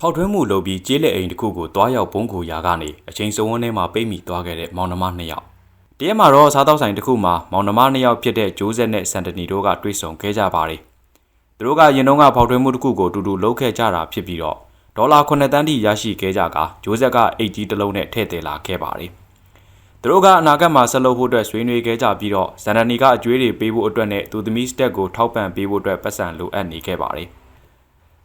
ဖောက်ထွင်းမှုလုပ်ပြီးကျေးလက်အိမ်တစ်ခုကိုတွားရောက်ပုံကိုရာကနေအချိန်စုံဝန်းထဲမှာပိတ်မိသွားခဲ့တဲ့မောင်နှမနှစ်ယောက်တရက်မှာတော့စားတောက်ဆိုင်တစ်ခုမှာမောင်နှမနှစ်ယောက်ဖြစ်တဲ့ဂျိုးဆက်နဲ့စန်တနီတို့ကတွေ့ဆုံခဲ့ကြပါတယ်သူတို့ကရင်တုန်းကဖောက်ထွင်းမှုတစ်ခုကိုအတူတူလုပ်ခဲ့ကြတာဖြစ်ပြီးတော့ဒေါ်လာ9တန်းထိရရှိခဲ့ကြကဂျိုးဆက်ကအိတ်ကြီးတစ်လုံးနဲ့ထည့်သေးလာခဲ့ပါတယ်သူတို့ကအနာဂတ်မှာဆက်လုပ်ဖို့အတွက်ဆွေးနွေးခဲ့ကြပြီးတော့ဇန်နနီကအကျွေးတွေပေးဖို့အတွက်နဲ့သူသမီးစတက်ကိုထောက်ပံ့ပေးဖို့အတွက်ပတ်စံလိုအပ်နေခဲ့ပါတယ်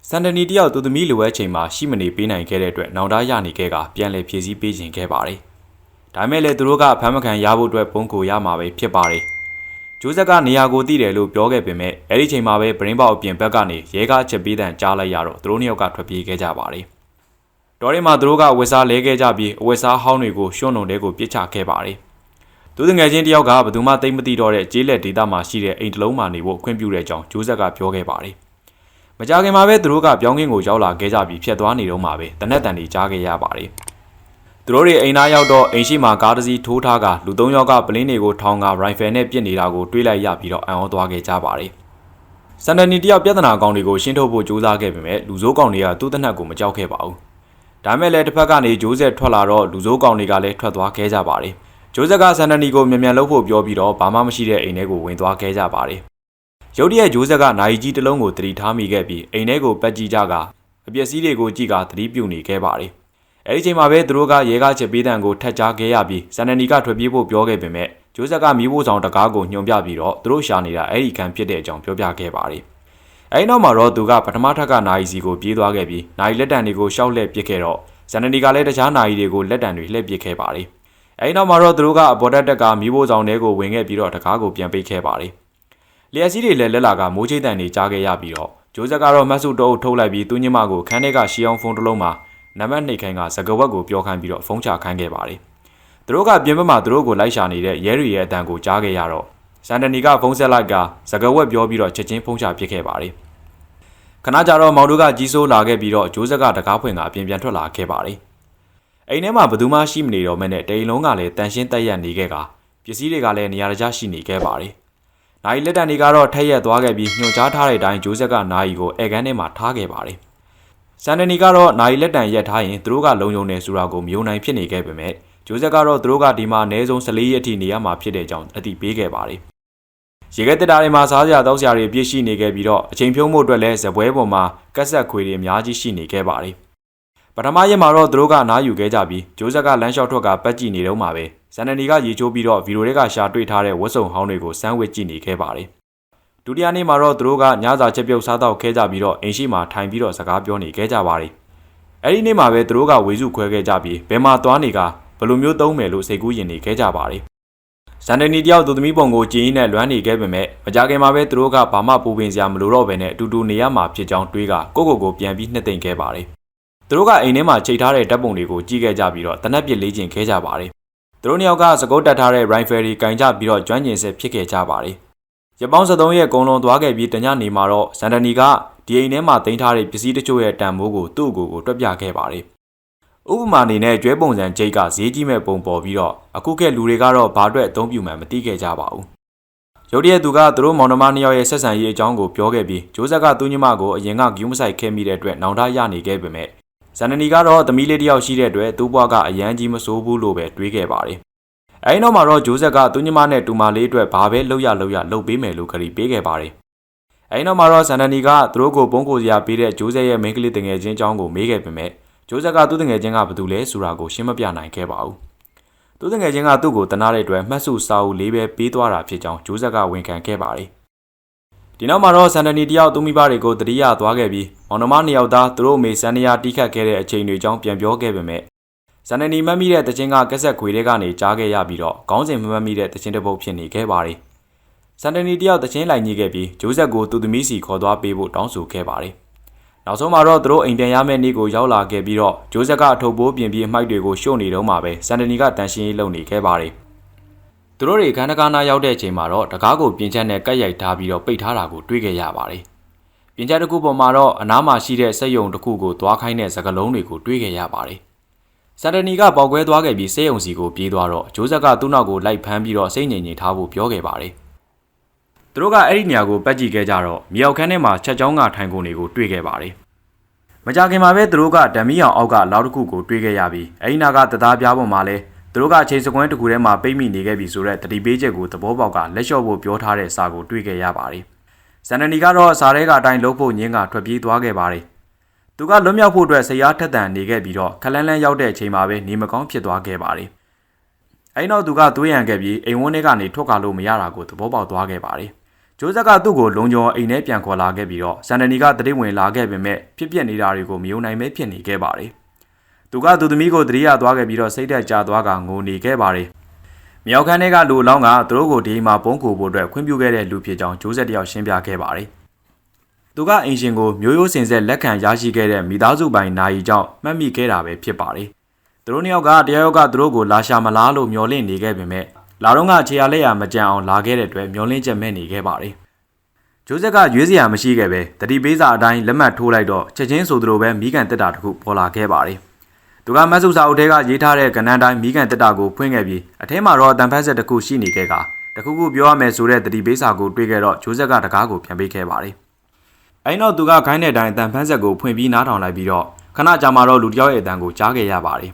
စန်တနီတယောက်သူသမီးလိုအပ်ချိန်မှာရှိမနေပေးနိုင်ခဲ့တဲ့အတွက်နောင်တရရနေခဲ့ကပြန်လည်ဖြည့်ဆည်းပေးခြင်းခဲ့ပါတယ်။ဒါမဲ့လည်းသူတို့ကဖမ်းမခံရဖို့အတွက်ပုံကိုရမှာပဲဖြစ်ပါတယ်။ဂျိုးဆက်ကနေရာကိုတည်တယ်လို့ပြောခဲ့ပေမဲ့အဲ့ဒီချိန်မှာပဲပရင်းပေါအပြင်ဘက်ကနေရဲကားချက်ပေးတန်ကြားလိုက်ရတော့သူတို့နှစ်ယောက်ကထွက်ပြေးခဲ့ကြပါတယ်။တော်ရင်မှာသူတို့ကဝက်စားလဲခဲ့ကြပြီးအဝက်စားဟောင်းတွေကိုရှွန့်ုံတဲကိုပြစ်ချခဲ့ပါတယ်။သူတငယ်ချင်းတယောက်ကဘယ်သူမှသိမ့်မသိတော့တဲ့ကျေးလက်ဒေသမှာရှိတဲ့အိမ်တစ်လုံးမှာနေဖို့ခွင့်ပြုတဲ့အကြောင်းဂျိုးဆက်ကပြောခဲ့ပါတယ်။ မကြခင်မှာပဲသူတို့ကပြောင်းကင်းကိုရောက်လာခဲ့ကြပြီးဖြတ်သွားနေတော့မှပဲတနက်တန်တွေကြားခဲ့ရပါတယ်။သူတို့တွေအိမ်သားရောက်တော့အိမ်ရှိမှာကားတစ်စီးထိုးထားကလူသုံးယောက်ကပလင်းတွေကိုထောင်ကရိုင်ဖယ်နဲ့ပစ်နေတာကိုတွေးလိုက်ရပြီးတော့အံ့ဩသွားခဲ့ကြပါတယ်။စန်ဒနီတယောက်ပြဿနာကောင်တွေကိုရှင်းထုတ်ဖို့ကြိုးစားခဲ့ပေမဲ့လူစိုးကောင်တွေကသူ့တနက်ကိုမကြောက်ခဲ့ပါဘူး။ဒါမဲ့လည်းတစ်ဖက်ကနေဂျိုးဆက်ထွက်လာတော့လူစိုးကောင်တွေကလည်းထွက်သွားခဲ့ကြပါတယ်။ဂျိုးဆက်ကစန်ဒနီကိုမြန်မြန်လှုပ်ဖို့ပြောပြီးတော့ဘာမှမရှိတဲ့အိမ်ထဲကိုဝင်သွားခဲ့ကြပါတယ်။ ရုတ်တရက်ဂျိုးဆက်ကနိုင်ကြီးတစ်လုံးကိုတတိထားမိခဲ့ပြီးအိမ်ထဲကိုပက်ကြည့်ကြကအပျက်စီးတွေကိုကြည့်ကသတိပြုနေခဲ့ပါတယ်။အဲဒီချိန်မှာပဲသူတို့ကရဲကားချက်ပေးတံကိုထက်ကြားခဲ့ရပြီးစန်နနီကထွက်ပြေးဖို့ပြောခဲ့ပေမဲ့ဂျိုးဆက်ကမီးဖို့ဆောင်တကားကိုညွှန်ပြပြီးတော့သူတို့ရှာနေတာအဲ့ဒီခံဖြစ်တဲ့အကြောင်းပြောပြခဲ့ပါတယ်။အဲဒီနောက်မှာတော့သူကပထမထပ်ကနိုင်စီကိုပြေးသွားခဲ့ပြီးနိုင်လက်တံတွေကိုရှောက်လှည့်ပစ်ခဲ့တော့စန်နနီကလည်းတခြားနိုင်တွေကိုလက်တံတွေလှည့်ပစ်ခဲ့ပါတယ်။အဲဒီနောက်မှာတော့သူတို့ကအပေါ်တက်တက်ကမီးဖို့ဆောင်တွေကိုဝင်ခဲ့ပြီးတော့တကားကိုပြန်ပိတ်ခဲ့ပါတယ်။ လျှက်စီးတွေလည်းလက်လာကမိုးချိတ်တန်တွေကြားခဲ့ရပြီးတော့ဂျိုးဆက်ကတော့မတ်စုတော့ထုတ်လိုက်ပြီးသူညမကိုခန်းထဲကရှီအောင်ဖုန်းတစ်လုံးမှာနံပါတ်နှိပ်ခိုင်းကစကဝက်ကိုပြောခိုင်းပြီးတော့ဖုန်းချခိုင်းခဲ့ပါတယ်။သူတို့ကပြင်ပမှာသူတို့ကိုလိုက်ရှာနေတဲ့ရဲတွေရဲ့အတန်ကိုကြားခဲ့ရတော့စန်တနီကဖုန်းဆက်လိုက်ကစကဝက်ပြောပြီးတော့ချက်ချင်းဖုန်းချပစ်ခဲ့ပါတယ်။ခဏကြာတော့မောင်တို့ကကြီးစိုးလာခဲ့ပြီးတော့ဂျိုးဆက်ကတကားဖွင့်ကအပြင်ပြန်ထွက်လာခဲ့ပါတယ်။အိမ်ထဲမှာဘယ်သူမှရှိမနေတော့မဲနဲ့တိန်လုံးကလည်းတန်ရှင်းတက်ရက်နေခဲ့ကပစ္စည်းတွေကလည်းနေရာတကျရှိနေခဲ့ပါတယ်။ နိုင်လက်တန်တွေကတော့ထက်ရက်သွားခဲ့ပြီးညွှန်ကြားထားတဲ့အတိုင်းဂျိုးဆက်ကနိုင်ကိုအဲကန်းထဲမှာထားခဲ့ပါတယ်။စန်ဒနီကတော့နိုင်လက်တန်ရက်ထားရင်သူတို့ကလုံယုံနေဆိုတာကိုမယုံနိုင်ဖြစ်နေခဲ့ပေမဲ့ဂျိုးဆက်ကတော့သူတို့ကဒီမှာအနည်းဆုံး14ရက်ထိနေရမှာဖြစ်တဲ့အကြောင်းအသိပေးခဲ့ပါတယ်။ရေခဲတက်တာတွေမှာစားစရာတောက်စရာတွေပြည့်ရှိနေခဲ့ပြီးတော့အချိန်ဖြုံးဖို့အတွက်လည်းဇပွဲပေါ်မှာကက်ဆက်ခွေတွေအများကြီးရှိနေခဲ့ပါတယ်။ ပထမရက်မှာတော့သူတို့ကနားယူခဲ့ကြပြီးဂျိုးဆက်ကလမ်းလျှောက်ထွက်ကပတ်ကြည့်နေတော့မှပဲဇန်နနီကရေချိုးပြီးတော့ဗီဒီယိုတွေကရှာတွေ့ထားတဲ့ဝတ်စုံဟောင်းတွေကိုစမ်းဝစ်ကြည့်နေခဲ့ပါတယ်။ဒုတိယနေ့မှာတော့သူတို့ကညစာချက်ပြုတ်စားတော့ခဲကြပြီးတော့အိမ်ရှိမှာထိုင်ပြီးတော့စကားပြောနေခဲ့ကြပါတယ်။အဲဒီနေ့မှာပဲသူတို့ကဝေစုခွဲခဲ့ကြပြီးဘယ်မှာသွားနေကဘယ်လိုမျိုးသုံးမယ်လို့စိတ်ကူးရင်နေခဲ့ကြပါတယ်။ဇန်ဒနီတယောက်သူသမီးပုံကိုကြည်ရင်နဲ့လွမ်းနေခဲ့ပေမဲ့မကြခင်မှာပဲသူတို့ကဘာမှပူပင်စရာမလိုတော့ဘဲနဲ့အတူတူနေရမှာဖြစ်ကြောင်းတွေးကကိုကိုကိုပြန်ပြီးနှစ်သိမ့်ခဲ့ပါတယ်။ သူတို့ကအိမ်ထဲမှာချိန်ထားတဲ့ဓာတ်ပုံတွေကိုကြည့်ခဲ့ကြပြီးတော့တနက်ပြစ်လေးကျင်ခဲ့ကြပါတယ်။သူတို့နှစ်ယောက်ကစကုတ်တက်ထားတဲ့ rifle တွေကင်ကြပြီးတော့ကျွမ်းကျင်ဆက်ဖြစ်ခဲ့ကြပါတယ်။ရပောင်း73ရက်ကုံလုံးသွားခဲ့ပြီးတညနေမှာတော့ဇန်ဒနီကဒီအိမ်ထဲမှာတင်ထားတဲ့ပစ္စည်းတချို့ရဲ့တန်ဖိုးကိုသူ့ကိုယ်ကိုတွက်ပြခဲ့ပါတယ်။ဥပမာအနေနဲ့ကျွဲပုံစံဂျိတ်ကဈေးကြီးမဲ့ပုံပေါ်ပြီးတော့အခုခေတ်လူတွေကတော့ဘာအတွက်အသုံးပြုမှန်းမသိခဲ့ကြပါဘူး။ရုတ်တရက်သူကသူတို့မောင်နှမနှစ်ယောက်ရဲ့ဆက်ဆံရေးအကြောင်းကိုပြောခဲ့ပြီးဂျိုးဆက်ကသူ့ညီမကိုအရင်ကဂယူးမဆိုင်ခဲ့မိတဲ့အတွက်နောင်တရနေခဲ့ပေမဲ့ ဇန်ဒနီကတော့သမီးလေးတစ်ယောက်ရှိတဲ့အတွက်သူ့ဘဝကအရန်ကြီးမဆိုးဘူးလို့ပဲတွေးခဲ့ပါတယ်။အဲဒီနောက်မှာတော့ဂျိုးဆက်ကသူ့ညီမနဲ့တူမလေးအတွက်ဘာပဲလုပ်ရလုပ်ရလုပ်ပေးမယ်လို့ခရီးပေးခဲ့ပါတယ်။အဲဒီနောက်မှာတော့ဇန်ဒနီကသူတို့ကိုပုံကိုစရာပေးတဲ့ဂျိုးဆက်ရဲ့မိန်းကလေးတငယ်ချင်းအကြောင်းကိုမေးခဲ့ပေမဲ့ဂျိုးဆက်ကသူ့တငယ်ချင်းကဘာတူလဲဆိုတာကိုရှင်းမပြနိုင်ခဲ့ပါဘူး။သူ့တငယ်ချင်းကသူ့ကိုတနာတဲ့အတွက်မှတ်စုစာအုပ်လေးပဲပေးသွားတာဖြစ်ကြောင်းဂျိုးဆက်ကဝန်ခံခဲ့ပါတယ်။ ဒီနောက်မှာတော့ဇန်ဒနီတယောက်သူမိဘတွေကိုတတိယသွားခဲ့ပြီးမောင်နှမနှစ်ယောက်သားသူတို့အမေစန္ဒယာတီးခတ်ခဲ့တဲ့အချိန်တွေအကြောင်းပြန်ပြောခဲ့ပေမဲ့ဇန်နနီမတ်မိတဲ့တခြင်းကကက်ဆက်ခွေတွေကနေကြားခဲ့ရပြီးတော့ခေါင်းစဉ်မမတ်မိတဲ့တခြင်းတစ်ပုတ်ဖြစ်နေခဲ့ပါတယ်။စန်ဒနီတယောက်တခြင်းလိုက်ညှိခဲ့ပြီးဂျိုးဆက်ကိုသူသမီးစီခေါ်သွားပေးဖို့တောင်းဆိုခဲ့ပါတယ်။နောက်ဆုံးမှာတော့သူတို့အိမ်ပြန်ရမယ့်နေ့ကိုရောက်လာခဲ့ပြီးတော့ဂျိုးဆက်ကအထုပ်ပိုးပြင်ပြီးအမိုက်တွေကိုရှို့နေတော့မှပဲစန်ဒနီကတန်ရှင်းရေးလုပ်နေခဲ့ပါတယ်။ သူတို့တွေခန်းတကားနာရောက်တဲ့အချိန်မှာတော့တကားကိုပြင်ချက်နဲ့ကတ်ရိုက်ထားပြီးတော့ပိတ်ထားတာကိုတွေ့ခဲ့ရပါတယ်။ပြင်ချက်တစ်ခုပေါ်မှာတော့အနားမှာရှိတဲ့စက်ယုံတစ်ခုကိုသွားခိုင်းတဲ့စကလုံးတွေကိုတွေ့ခဲ့ရပါတယ်။စန်တနီကပေါက်ကွဲသွားခဲ့ပြီးစေယုံစီကိုပြေးသွားတော့ဂျိုးဆက်ကသူ့နောက်ကိုလိုက်ဖမ်းပြီးတော့စိတ်ငြိမ်ငြိမ်ထားဖို့ပြောခဲ့ပါတယ်။သူတို့ကအဲ့ဒီနေရာကိုပတ်ကြည့်ခဲ့ကြတော့မြေအောက်ခန်းထဲမှာချက်ချောင်းကထိုင်ကုန်တွေကိုတွေ့ခဲ့ပါတယ်မကြခင်မှာပဲသူတို့ကဓမီအောင်အောက်ကလောက်တစ်ခုကိုတွေးခဲ့ရပြီးအဲဒီနာကတသားပြားပေါ်မှာလဲ သူတို့ကအချိန်စကွန်းတစ်ခုထဲမှာပိတ်မိနေခဲ့ပြီဆိုတော့တတိပေးချက်ကိုသဘောပေါက်ကလက်လျှော့ဖို့ပြောထားတဲ့စာကိုတွေးခဲ့ရပါတယ်။ဇန်နနီကတော့စာရဲကအတိုင်းလှုပ်ဖို့ညင်းကထွက်ပြေးသွားခဲ့ပါတယ်။သူကလွတ်မြောက်ဖို့အတွက်ဆရာထက်တန်နေခဲ့ပြီးတော့ခလန်းလန်းရောက်တဲ့အချိန်မှာပဲနေမကောင်းဖြစ်သွားခဲ့ပါတယ်။အဲဒီနောက်သူကသွေးရန်ခဲ့ပြီးအိမ်ဝန်းထဲကနေထွက်ခါလို့မရတာကိုသဘောပေါက်သွားခဲ့ပါတယ်။ဂျိုးဆက်ကသူ့ကိုလုံခြုံအိမ်ထဲပြန်ခေါ်လာခဲ့ပြီးတော့ဇန်နနီကတတိဝင်လာခဲ့ပေမဲ့ဖြစ်ပျက်နေတာတွေကိုမယုံနိုင်ပဲဖြစ်နေခဲ့ပါတယ်။ သူကသူသမီးကိုတတိယသွားခဲ့ပြီးတော့စိတ်သက်ကြသွားကငိုနေခဲ့ပါတယ်။မြောက်ခန်းထဲကလူအလောင်းကသူတို့ကိုဒီမှာပုံကူဖို့အတွက်ခွင့်ပြုခဲ့တဲ့လူဖြစ်ကြောင်းဂျိုးဆက်တယောက်ရှင်းပြခဲ့ပါတယ်။သူကအင်ရှင်ကိုမျိုးရိုးစင်ဆက်လက်ခံရရှိခဲ့တဲ့မိသားစုပိုင်နာယီကြောင့်မှတ်မိခဲ့တာပဲဖြစ်ပါတယ်။သူတို့နှစ်ယောက်ကတရားရောက်ကသူတို့ကိုလာရှာမလားလို့မျှော်လင့်နေခဲ့ပေမဲ့လာတော့ကခြေရလက်ရမကြံအောင်လာခဲ့တဲ့အတွက်မျှော်လင့်ချက်မဲ့နေခဲ့ပါတယ်။ဂျိုးဆက်ကရွေးစရာမရှိခဲ့ပဲတတိပေးစာအတိုင်းလက်မှတ်ထိုးလိုက်တော့ချက်ချင်းဆိုသလိုပဲမိကန်တက်တာတစ်ခုပေါ်လာခဲ့ပါတယ်။ သူကမတ်စုစာအုပ်ထဲကရေးထားတဲ့ကဏ္ဍတိုင်းမိကန်တက်တာကိုဖွင့်ခဲ့ပြီးအထဲမှာတော့တန်ဖက်ဆက်တစ်ခုရှိနေခဲ့ကတခုခုပြောရမယ်ဆိုတဲ့တတိပေးစာကိုတွေးခဲ့တော့ဂျိုးဆက်ကတကားကိုပြန်ပေးခဲ့ပါတယ်။အဲ့တော့သူကခိုင်းတဲ့အတိုင်းတန်ဖက်ဆက်ကိုဖွင့်ပြီးနားထောင်လိုက်ပြီးတော့ခဏကြာမှတော့လူတစ်ယောက်ရဲ့အတန်ကိုကြားခဲ့ရပါတယ်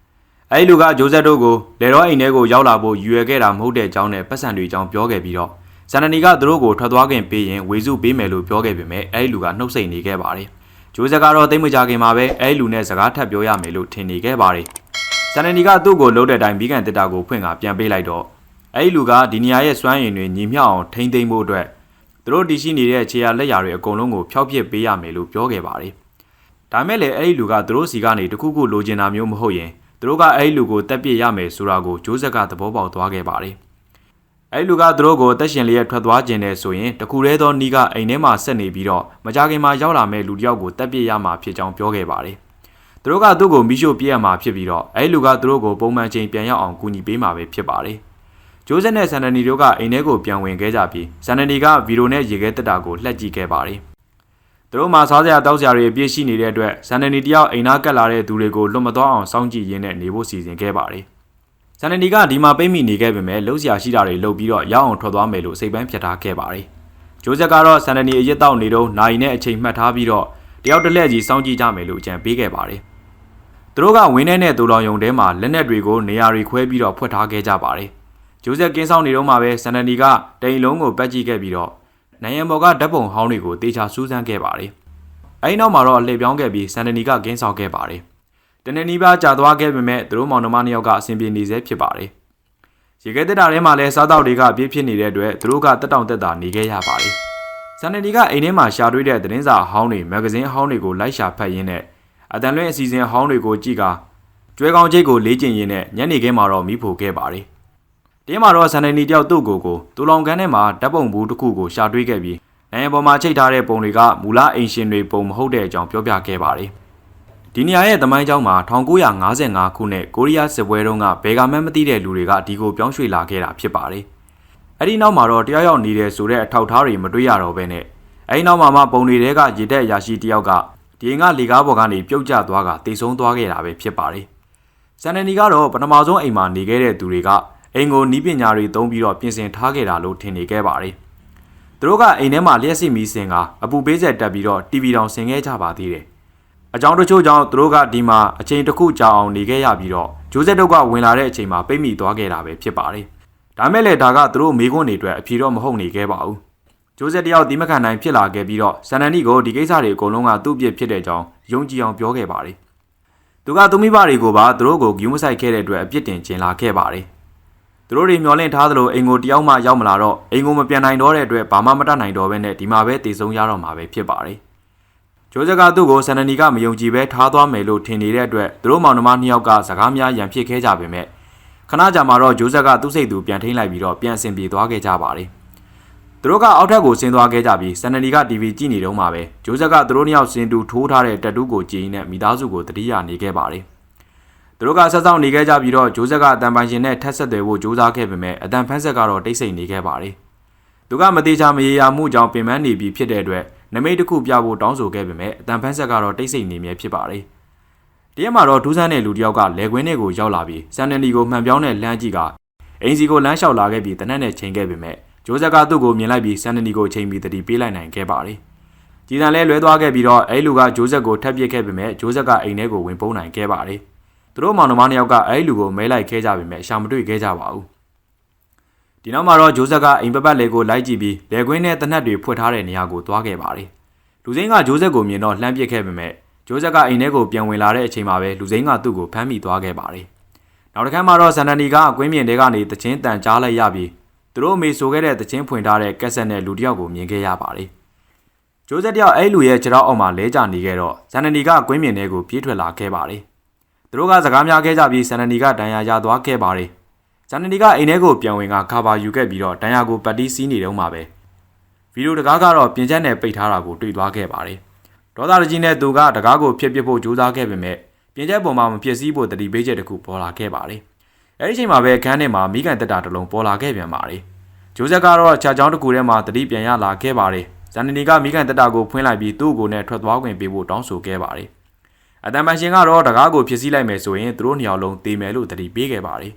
။အဲ့ဒီလူကဂျိုးဆက်တို့ကိုလေတော့အိမ်ထဲကိုရောက်လာဖို့ယူရခဲ့တာမဟုတ်တဲ့အကြောင်းနဲ့ပတ်စံတွေအကြောင်းပြောခဲ့ပြီးတော့ဇန်နနီကသူတို့ကိုထွက်သွားခင်ပေးရင်ဝေစုပေးမယ်လို့ပြောခဲ့ပေမဲ့အဲ့ဒီလူကနှုတ်ဆက်နေခဲ့ပါတယ်။ ဂျိုးဆက်ကတော့တိတ်မကြခင်မှာပဲအဲ့ဒီလူနဲ့စကားထပ်ပြောရမယ်လို့ထင်နေခဲ့ပါတယ်။ဇန်နနီကသူ့ကိုလှုပ်တဲ့အတိုင်းဘီကန်တစ်တာကိုဖွင့်ကပြန်ပေးလိုက်တော့အဲ့ဒီလူကဒီနေရာရဲ့စွမ်းရည်တွေညီမျှအောင်ထိမ့်သိမ့်ဖို့အတွက်သူတို့တည်ရှိနေတဲ့ခြေရလက်ရာတွေအကုန်လုံးကိုဖျောက်ပစ်ပေးရမယ်လို့ပြောခဲ့ပါတယ်။ဒါမဲ့လည်းအဲ့ဒီလူကသူတို့စီကနေတခုခုလိုချင်တာမျိုးမဟုတ်ရင်သူတို့ကအဲ့ဒီလူကိုတက်ပစ်ရမယ်ဆိုတာကိုဂျိုးဆက်ကသဘောပေါက်သွားခဲ့ပါတယ်။ အဲ့ဒီလူကသူတို့ကိုတက်ရှင်လေးရထွက်သွားခြင်းနဲ့ဆိုရင်တခုတည်းသောနီးကအိမ်ထဲမှာဆက်နေပြီးတော့မကြခင်မှာရောက်လာမဲ့လူတစ်ယောက်ကိုတက်ပစ်ရမှာဖြစ်ကြောင်းပြောခဲ့ပါတယ်။သူတို့ကသူ့ကိုမိရှို့ပြစ်ရမှာဖြစ်ပြီးတော့အဲ့ဒီလူကသူတို့ကိုပုံမှန်ချိန်ပြန်ရောက်အောင်ကူညီပေးမှာပဲဖြစ်ပါတယ်။ဂျိုးဆက်နဲ့ဆန်ဒနီတို့ကအိမ်ထဲကိုပြန်ဝင်ခဲ့ကြပြီးဆန်ဒနီကဗီဒီယိုနဲ့ရေခဲတက်တာကိုလှက်ကြည့်ခဲ့ပါတယ်။သူတို့မှာစားစရာတောက်စရာတွေအပြည့်ရှိနေတဲ့အတွက်ဆန်ဒနီတယောက်အိမ်သားကတ်လာတဲ့သူတွေကိုလွတ်မသွားအောင်စောင့်ကြည့်ရင်းနဲ့နေဖို့စီစဉ်ခဲ့ပါတယ်။ ဆန်ဒနီကဒီမှာပိတ်မိနေခဲ့ပေမဲ့လှုပ်ရှားရှိတာတွေလှုပ်ပြီးတော့ရအောင်ထွက်သွားမယ်လို့စိတ်ပန်းဖြတ်ထားခဲ့ပါတယ်။ဂျိုးဆက်ကတော့ဆန်ဒနီအရစ်တောက်နေတော့နိုင်နဲ့အချိန်မှတ်ထားပြီးတော့တယောက်တစ်လက်ကြီးစောင့်ကြည့်ကြမယ်လို့အကြံပေးခဲ့ပါတယ်။သူတို့ကဝင်းထဲနဲ့တူလောင်ယုံထဲမှာလက်နက်တွေကိုနေရာတွေခွဲပြီးတော့ဖွက်ထားခဲ့ကြပါတယ်။ဂျိုးဆက်ကင်းဆောင်နေတော့မှပဲဆန်ဒနီကတိန်လုံးကိုပတ်ကြည့်ခဲ့ပြီးတော့နိုင်ရန်ဘော်ကဓာတ်ပုံဟောင်းတွေကိုတေချာစူးစမ်းခဲ့ပါတယ်။အဲဒီနောက်မှာတော့အလှည့်ပြောင်းခဲ့ပြီးဆန်ဒနီကကင်းဆောင်ခဲ့ပါတယ်။ တနေ့နီးပါးကြာသွားခဲ့ပေမဲ့သူတို့မောင်နှမနှစ်ယောက်ကအဆင်ပြေနေစေဖြစ်ပါတယ်။ရေခဲတက်တာထဲမှာလည်းစားတောက်တွေကပြည့်ဖြစ်နေတဲ့အတွက်သူတို့ကတက်တောင့်တက်တာနေခဲ့ရပါတယ်။ဆန်ဒနီကအိမ်ထဲမှာရှာတွေ့တဲ့သတင်းစာအဟောင်းတွေမဂ္ဂဇင်းအဟောင်းတွေကိုလိုက်ရှာဖတ်ရင်းနဲ့အတန်လွင့်အစီအစဉ်အဟောင်းတွေကိုကြည့်ကာကျွဲကောင်းချိတ်ကိုလေးကျင်ရင်းနဲ့ညနေခင်းမှာတော့မိဖို့ခဲ့ပါတယ်။တင်းမှာတော့ဆန်ဒနီတယောက်သူ့ကိုယ်ကိုတူလောင်ကန်းထဲမှာဓာတ်ပုံဘူးတစ်ခုကိုရှာတွေ့ခဲ့ပြီးနိုင်ပေါ်မှာချိတ်ထားတဲ့ပုံတွေကမူလအိမ်ရှင်တွေပုံမဟုတ်တဲ့အကြောင်းပြောပြခဲ့ပါတယ်။ ဒီနေရာရဲ့သမိုင်းကြောင်းမှာ1955ခုနှစ်ကိုရီးယားစစ်ပွဲတုန်းကဘယ်ကမှမသိတဲ့လူတွေကဒီကိုပြောင်းရွှေ့လာခဲ့တာဖြစ်ပါတယ်။အဲ့ဒီနောက်မှာတော့တရားရောက်နေတယ်ဆိုတဲ့အထောက်အထားတွေမတွေ့ရတော့ဘဲနဲ့အဲ့ဒီနောက်မှာမှပုံတွေထဲကရေတက်ရာရှိတယောက်ကဒီငါလေကားပေါ်ကနေပြုတ်ကျသွားကတိတ်ဆုံးသွားခဲ့တာပဲဖြစ်ပါတယ်။ဆန်နနီကတော့ပထမဆုံးအိမ်မှာနေခဲ့တဲ့သူတွေကအိမ်ကိုနီးပညာတွေသုံးပြီးတော့ပြင်ဆင်ထားခဲ့တာလို့ထင်နေခဲ့ပါတယ်။သူတို့ကအိမ်ထဲမှာလျှက်စစ်မီးစင်ကအပူပေးဆက်တက်ပြီးတော့ TV တောင်ဆင်ခဲ့ကြပါသေးတယ်။ အကြောင်းတချို့ကြောင့်သူတို့ကဒီမှာအချိန်တစ်ခုကြာအောင်နေခဲ့ရပြီးတော့ဂျိုးဆက်တို့ကဝင်လာတဲ့အချိန်မှာပိတ်မိသွားခဲ့တာပဲဖြစ်ပါတယ်။ဒါမဲ့လည်းဒါကသူတို့မိခွန်းတွေအတွက်အဖြေတော့မဟုတ်နေခဲ့ပါဘူး။ဂျိုးဆက်တယောက်ဒီမခံနိုင်ဖြစ်လာခဲ့ပြီးတော့ဆန်နန်နီကိုဒီကိစ္စတွေအကုန်လုံးကသူ့ပြစ်ဖြစ်တဲ့အကြောင်းယုံကြည်အောင်ပြောခဲ့ပါတယ်။သူကသူမိဘတွေကိုပါသူတို့ကိုဂယူးမဆိုင်ခဲ့တဲ့အတွက်အပြစ်တင်ကျင်လာခဲ့ပါတယ်။သူတို့တွေမျောလင့်ထားသလိုအိမ်ကိုတယောက်မှရောက်မလာတော့အိမ်ကိုမပြန်နိုင်တော့တဲ့အတွက်ဘာမှမတတ်နိုင်တော့ဘဲနဲ့ဒီမှာပဲတည်ဆုံးရတော့မှာပဲဖြစ်ပါတယ်။ ဂျိုးဆက်ကသူ့ကိုဆန်နနီကမယုံကြည်ပဲထားသွားမယ်လို့ထင်နေတဲ့အတွက်သူတို့မောင်နှမနှစ်ယောက်ကစကားများရန်ဖြစ်ခဲ့ကြပေမဲ့ခဏကြာမှတော့ဂျိုးဆက်ကသူ့စိတ်သူပြန်ထိန်းလိုက်ပြီးတော့ပြန်အဆင်ပြေသွားခဲ့ကြပါတယ်။သူတို့ကအောက်ထပ်ကိုဆင်းသွားခဲ့ကြပြီးဆန်နနီက TV ကြည့်နေတော့မှပဲဂျိုးဆက်ကသူတို့နှစ်ယောက်စင်တူထိုးထားတဲ့တက်တူးကိုကြည်နေမိသားစုကိုတတိယနေခဲ့ပါတယ်။သူတို့ကဆက်ဆောင်နေခဲ့ကြပြီးတော့ဂျိုးဆက်ကအတန်ပိုင်ရှင်နဲ့ထက်ဆက်သွယ်ဖို့ကြိုးစားခဲ့ပေမဲ့အတန်ဖန်းဆက်ကတော့တိတ်ဆိတ်နေခဲ့ပါတယ်။သူကမသေးချာမရေရာမှုကြောင့်ပင်ပန်းနေပြီးဖြစ်တဲ့အတွက် နမိတ်တစ်ခုပြဖို့တောင်းဆိုခဲ့ပေမဲ့အတန်ဖန်းဆက်ကတော့တိတ်ဆိတ်နေမြဲဖြစ်ပါတယ်။တရက်မှာတော့ဒူးဆန်းတဲ့လူတစ်ယောက်ကလက်ကွင်းထဲကိုရောက်လာပြီးစန်နလီကိုမှန်ပြောင်းတဲ့လမ်းကြီးကအင်စီကိုလမ်းလျှောက်လာခဲ့ပြီးတနက်နဲ့ချိန်ခဲ့ပေမဲ့ဂျိုးဆက်ကသူ့ကိုမြင်လိုက်ပြီးစန်နလီကိုချိန်ပြီးတတိပေးလိုက်နိုင်ခဲ့ပါတယ်။ကြည်တန်လဲလွဲသွားခဲ့ပြီးတော့အဲ့လူကဂျိုးဆက်ကိုထပ်ပစ်ခဲ့ပေမဲ့ဂျိုးဆက်ကအိမ်ထဲကိုဝင်ပုန်းနိုင်ခဲ့ပါတယ်သူတို့မောင်နှမနှစ်ယောက်ကအဲ့လူကိုမဲလိုက်ခဲ့ကြပေမဲ့ရှာမတွေ့ခဲ့ကြပါဘူး ဒီနောက်မှာတော့ဂျိုးဆက်ကအိမ်ပပတ်လေကိုလိုက်ကြည့်ပြီးလေကွင်းနဲ့တနက်တွေဖွက်ထားတဲ့နေရာကိုသွားခဲ့ပါတယ်လူစိမ်းကဂျိုးဆက်ကိုမြင်တော့လှမ်းပစ်ခဲ့ပေမဲ့ဂျိုးဆက်ကအိမ်ထဲကိုပြန်ဝင်လာတဲ့အချိန်မှာပဲလူစိမ်းကသူ့ကိုဖမ်းမိသွားခဲ့ပါတယ်နောက်တစ်ခါမှာတော့ဇန်နနီကအကွင်းမြင်တဲကနေတချင်းတန်ကြားလိုက်ရပြီးသူတို့အမေဆိုခဲ့တဲ့တချင်းဖွင့်ထားတဲ့ကက်ဆက်နဲ့လူတစ်ယောက်ကိုမြင်ခဲ့ရပါတယ်ဂျိုးဆက်တယောက်အဲ့လူရဲ့ခြေထောက်အောက်မှာလဲကျနေခဲ့တော့ဇန်နနီကကွင်းမြင်ထဲကိုပြေးထွက်လာခဲ့ပါတယ်သူတို့ကစကားများခဲ့ကြပြီးဇန်နနီကဒဏ်ရာရသွားခဲ့ပါတယ် ဇန်နနီကအိမ်ထဲကိုပြန်ဝင်ကကာဘာယူခဲ့ပြီးတော့ဒဏ်ရာကိုပတ်တီးစီးနေတော့မှပဲဗီဒီယိုတကားကတော့ပြင်ချက်နဲ့ပိတ်ထားတာကိုတွေ့သွားခဲ့ပါတယ်ဒေါသတကြီးနဲ့သူကတကားကိုဖျက်ပစ်ဖို့ကြိုးစားခဲ့ပေမဲ့ပြင်ချက်ပေါ်မှာမဖြစ်စည်းဖို့တတိပေးချက်တစ်ခုပေါ်လာခဲ့ပါတယ်အဲဒီအချိန်မှာပဲခန်းထဲမှာမိကန်တက်တာတစ်လုံးပေါ်လာခဲ့ပြန်ပါတယ်ဂျိုးဆက်ကတော့ခြာချောင်းတစ်ခုထဲမှာတတိပြန်ရလာခဲ့ပါတယ်ဇန်နနီကမိကန်တက်တာကိုဖွင့်လိုက်ပြီးသူ့ကိုယ်နဲ့ထွက်သွားခွင့်ပေးဖို့တောင်းဆိုခဲ့ပါတယ်အတန်ပန်ရှင်ကတော့တကားကိုဖြစ်စည်းလိုက်မယ်ဆိုရင်သူတို့နှစ်ယောက်လုံးတေးမယ်လို့တတိပေးခဲ့ပါတယ်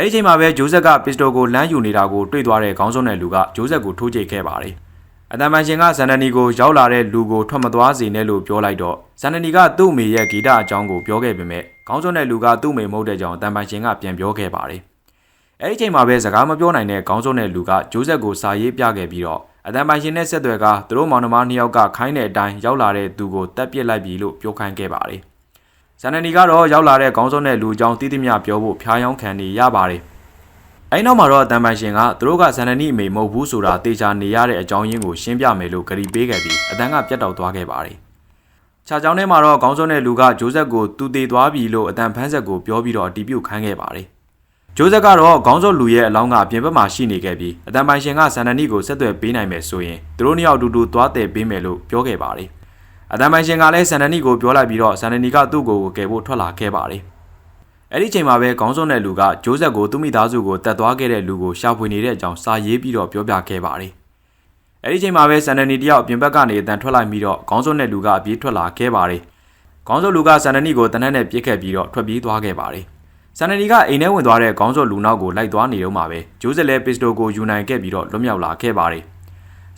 အဲဒီအချိန်မှာပဲဂျိုးဆက်ကပစ္စတိုကိုလမ်းယူနေတာကိုတွေ့သွားတဲ့ခေါင်းစုံတဲ့လူကဂျိုးဆက်ကိုထိုးချိတ်ခဲ့ပါတယ်အတန်ပန်ရှင်ကဇန်နနီကိုရောက်လာတဲ့လူကိုထွက်မသွားစေနဲ့လို့ပြောလိုက်တော့ဇန်နနီကသူ့အမေရဲ့ဂီတအကြောင်းကိုပြောခဲ့ပေမဲ့ခေါင်းစုံတဲ့လူကသူ့အမေမဟုတ်တဲ့ကြောင်းအတန်ပန်ရှင်ကပြန်ပြောခဲ့ပါတယ်အဲဒီအချိန်မှာပဲစကားမပြောနိုင်တဲ့ခေါင်းစုံတဲ့လူကဂျိုးဆက်ကိုစာရေးပြခဲ့ပြီးတော့အတန်ပိုင်ရှင်နဲ့ဆက်သွယ်ကသူတို့မောင်နှမနှစ်ယောက်ကခိုင်းတဲ့အတိုင်းရောက်လာတဲ့သူကိုတက်ပစ်လိုက်ပြီလို့ပြောခိုင်းခဲ့ပါတယ်။ ဇန်နနီကတော့ရောက်လာတဲ့ခေါင်းစုံတဲ့လူကြောင့်တိတိမြပြောဖို့ဖျားယောင်းခံနေရပါတယ်။အဲဒီနောက်မှာတော့အတန်ပိုင်ရှင်ကသူတို့ကဇန်နနီအမေမဟုတ်ဘူးဆိုတာတေချာနေရတဲ့အကြောင်းရင်းကိုရှင်းပြမယ်လို့ကြီပေးခဲ့ပြီးအတန်ကပြတ်တောက်သွားခဲ့ပါတယ်။ခြားကြောင်းထဲမှာတော့ခေါင်းစုံတဲ့လူကဂျိုးဆက်ကိုတူတေသွားပြီလို့အတန်ဖန်းဆက်ကိုပြောပြီးတော့အတီးပြုတ်ခိုင်းခဲ့ပါတယ်။ဂျိုးဆက်ကတော့ခေါင်းစုပ်လူရဲ့အလောင်းကအပြင်ဘက်မှာရှိနေခဲ့ပြီးအတန်ပိုင်ရှင်ကဇန်နနီကိုဆက်သွယ်ပေးနိုင်မယ်ဆိုရင်သူတို့နှစ်ယောက်အတူတူသွားတယ်ပေးမယ်လို့ပြောခဲ့ပါတယ်။ အတန်ပိုင်ရှင်ကလည်းဇန်နနီကိုပြောလိုက်ပြီးတော့ဇန်နနီကသူ့ကိုကယ်ဖို့ထွက်လာခဲ့ပါတယ်။အဲ့ဒီချိန်မှာပဲခေါင်းစုပ်တဲ့လူကဂျိုးဆက်ကိုသူ့မိသားစုကိုတတ်သွားခဲ့တဲ့လူကိုရှာဖွေနေတဲ့အကြောင်းစာရေးပြီးတော့ပြောပြခဲ့ပါတယ်။အဲ့ဒီချိန်မှာပဲဇန်နနီတယောက်အပြင်ဘက်ကနေအတန်ထွက်လိုက်ပြီးတော့ခေါင်းစုပ်တဲ့လူကအပြေးထွက်လာခဲ့ပါတယ်။ခေါင်းစုပ်လူကဇန်နနီကိုတနက်နဲ့ပြစ်ခဲ့ပြီးတော့ထွက်ပြေးသွားခဲ့ပါတယ်။ဆန်နနီကအိမ်ထဲဝင်သွားတဲ့ခေါင်းစောလူနောက်ကိုလိုက်သွားနေတော့မှပဲဂျိုးဆက်လဲပစ္စတိုကိုယူနိုင်ခဲ့ပြီးတော့လွတ်မြောက်လာခဲ့ပါတယ်။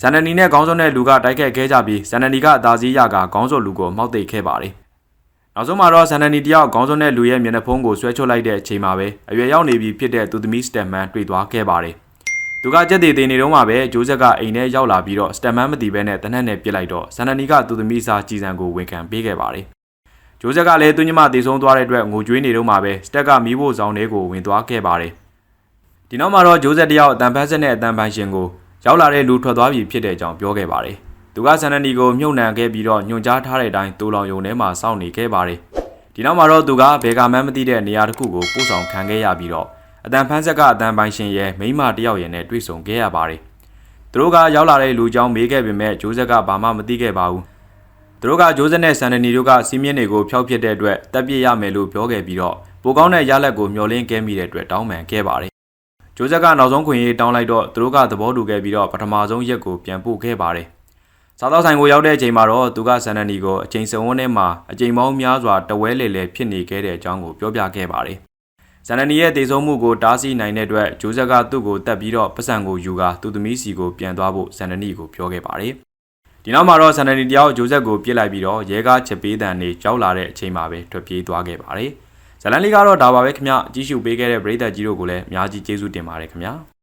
ဆန်နနီနဲ့ခေါင်းစောနဲ့လူကတိုက်ခတ်ခဲ့ကြပြီးဆန်နနီကအသာစီးရကခေါင်းစောလူကိုမှောက်သိပ်ခဲ့ပါတယ်။နောက်ဆုံးမှာတော့ဆန်နနီတယောက်ခေါင်းစောနဲ့လူရဲ့မျက်နှာဖုံးကိုဆွဲချွတ်လိုက်တဲ့အချိန်မှာပဲအရွယ်ရောက်နေပြီဖြစ်တဲ့သူသမီးစတက်မန်တွေ့သွားခဲ့ပါတယ်။သူကကြက်သေးသေးနေတော့မှပဲဂျိုးဆက်ကအိမ်ထဲရောက်လာပြီးတော့စတက်မန်မတီးဘဲနဲ့တနက်နဲ့ပြစ်လိုက်တော့ဆန်နနီကသူသမီးစာကြည်စံကိုဝန်ခံပေးခဲ့ပါတယ်။ဂျိုးဆက်ကလည်းသူညမတည်ဆုံးသွားတဲ့အတွက်ငိုကြွေးနေတော့မှပဲစတက်ကမီးဖို့ဆောင်တွေကိုဝင်သွားခဲ့ပါတယ်ဒီနောက်မှာတော့ဂျိုးဆက်တယောက်အတန်ဖက်ဆက်နဲ့အတန်ပိုင်ရှင်ကို ရောက်လာတဲ့လူထွက်သွားပြီဖြစ်တဲ့အကြောင်းပြောခဲ့ပါတယ်သူကဆန်နနီကိုမြုပ်နှံခဲ့ပြီးတော့ညွန်ကြားထားတဲ့အတိုင်းတူလောင်ယုံထဲမှာစောင့်နေခဲ့ပါတယ်ဒီနောက်မှာတော့သူကဘေကာမန်းမသိတဲ့နေရာတစ်ခုကိုပို့ဆောင်ခံခဲ့ရပြီးတော့အတန်ဖန်းဆက်ကအတန်ပိုင်ရှင်ရဲ့မိမတယောက်ရဲ့နဲ့တွေ့ဆုံခဲ့ရပါတယ်သူတို့ကရောက်လာတဲ့လူကြောင်းမေးခဲ့ပေမဲ့ဂျိုးဆက်ကဘာမှမသိခဲ့ပါဘူးသူတို့ကဂျိုးစက်နဲ့ဆန်နနီတို့ကစီးမြင့်တွေကိုဖျောက်ပစ်တဲ့အတွက်တပ်ပြစ်ရမယ်လို့ပြောခဲ့ပြီးတော့ပိုကောင်းတဲ့ရလက်ကိုမျှော်လင့်ခဲ့မိတဲ့အတွက်တောင်းပန်ခဲ့ပါတယ်။ ဂျိုးဆက်ကနောက်ဆုံးခွင့်ရေးတောင်းလိုက်တော့သူတို့ကသဘောတူခဲ့ပြီးတော့ပထမဆုံးရက်ကိုပြန်ပို့ခဲ့ပါတယ်။စားသောက်ဆိုင်ကိုရောက်တဲ့အချိန်မှာတော့သူကဆန်နနီကိုအချိန်စုံဝန်းထဲမှာအချိန်ပေါင်းများစွာတဝဲလေလေဖြစ်နေခဲ့တဲ့အကြောင်းကိုပြောပြခဲ့ပါတယ်။ဇန်နနီရဲ့တည်ဆုံမှုကိုတားဆီးနိုင်တဲ့အတွက်ဂျိုးဆက်ကသူ့ကိုတက်ပြီးတော့ပတ်စံကိုယူကာသူ့သမီးစီကိုပြန်သွားဖို့ဇန်နနီကိုပြောခဲ့ပါတယ်။ဒီနောက်မှာတော့ဆန်နနီတယောက်ဂျိုးဆက်ကိုပြစ်လိုက်ပြီးတော့ရဲကားချက်ပေးတန်နေကြောက်လာတဲ့အချိန်မှာပဲထွက်ပြေးသွားခဲ့ပါတယ်။ ဇလန်လီကတော့ဒါပါပဲခင်ဗျ။ကြီးစုပေးခဲ့တဲ့ပရိသတ်ကြီးတို့ကိုလည်းအများကြီးကျေးဇူးတင်ပါတယ်ခင်ဗျာ။